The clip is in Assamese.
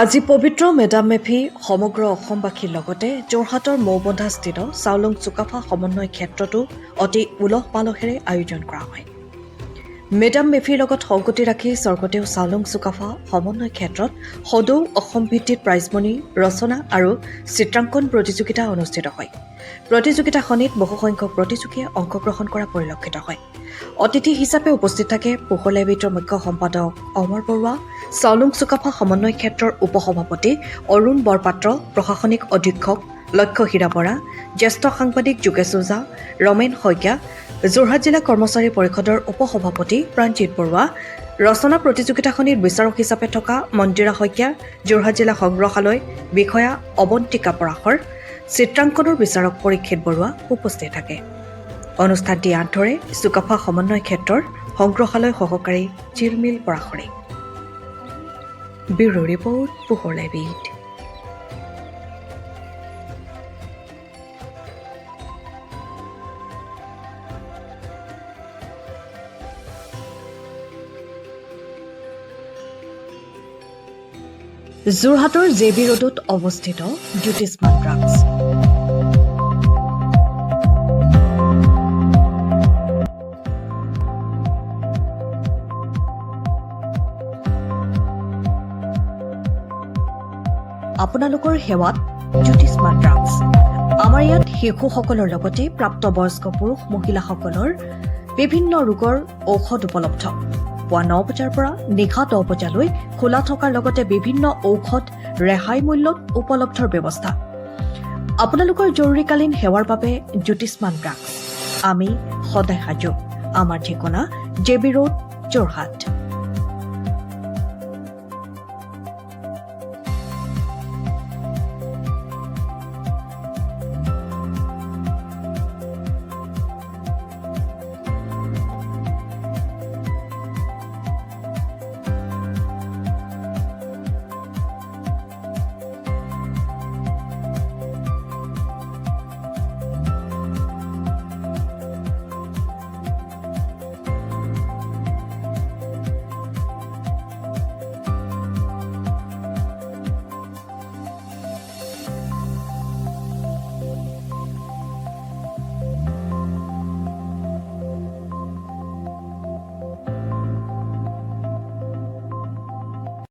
আজি পবিত্ৰ মেডাম মেফি সমগ্ৰ অসমবাসীৰ লগতে যোৰহাটৰ মৌবন্ধাস্থিত চাওলুং চুকাফা সমন্বয় ক্ষেত্ৰতো অতি উলহ পালহেৰে আয়োজন কৰা হয়। মেডাম মেফিৰ লগত সংগতি ৰাখি স্বৰ্গদেউ চাওলুং চুকাফা সমন্বয় ক্ষেত্ৰত সদৌ অসম ভিত্তিত প্ৰাইজমণি ৰচনা আৰু চিত্ৰাংকন প্ৰতিযোগিতা অনুষ্ঠিত হয়। প্ৰতিযোগিতাখনিত বহুসংখ্যক প্ৰতিযোগীয়ে অংশগ্ৰহণ কৰা পৰিলক্ষিত হয়। অতিথি হিচাপে উপস্থিত থাকে পোহৰ লাইব্ৰেৰীৰ মুখ্য সম্পাদক অমৰ বৰুৱা চাওলুং চুকাফা সমন্বয় ক্ষেত্ৰৰ উপসভাপতি অৰুণ বৰপাত্ৰ প্ৰশাসনিক অধীক্ষক লক্ষ্য হীৰা বৰা জ্যেষ্ঠ সাংবাদিক যোগেশ ওজা ৰমেন শইকীয়া যোৰহাট জিলা কৰ্মচাৰী পৰিষদৰ উপসভাপতি প্ৰাণজিৎ বৰুৱা ৰচনা প্ৰতিযোগিতাখনিত বিচাৰক হিচাপে থকা মন্দিৰা শইকীয়া যোৰহাট জিলা সংগ্ৰহালয় বিষয়া অৱন্তিকা পৰাশৰ চিত্ৰাংকনৰ বিচাৰক পৰীক্ষিত বৰুৱা উপস্থিত থাকে। অনুষ্ঠানটি আঁত ধৰে চুকাফা সমন্বয় ক্ষেত্ৰৰ সংগ্ৰহালয় সহকাৰী চিলমিল পৰাশৰে ব্যুৰো ৰিপৰ্ট যোৰহাটৰ জে বি ৰোডত অৱস্থিত জ্যোতিষ্মান ড্ৰাগছ আপোনালোকৰ সেৱাত জ্যোতিষ্মান ড্ৰাগছ আমাৰ ইয়াত শিশুসকলৰ লগতে প্ৰাপ্তবয়স্ক পুৰুষ মহিলাসকলৰ বিভিন্ন ৰোগৰ ঔষধ উপলব্ধ। পুৱা ন বজাৰ পৰা নিশা দহ বজালৈ খোলা থকাৰ লগতে বিভিন্ন ঔষধ ৰেহাই মূল্যত উপলব্ধৰ ব্যৱস্থা। আপোনালোকৰ জৰুৰীকালীন সেৱাৰ বাবে জ্যোতিষ্মান ড্ৰাগছ আমি সদায় সাজু। আমাৰ ঠিকনা জে বি ৰোড, যোৰহাট।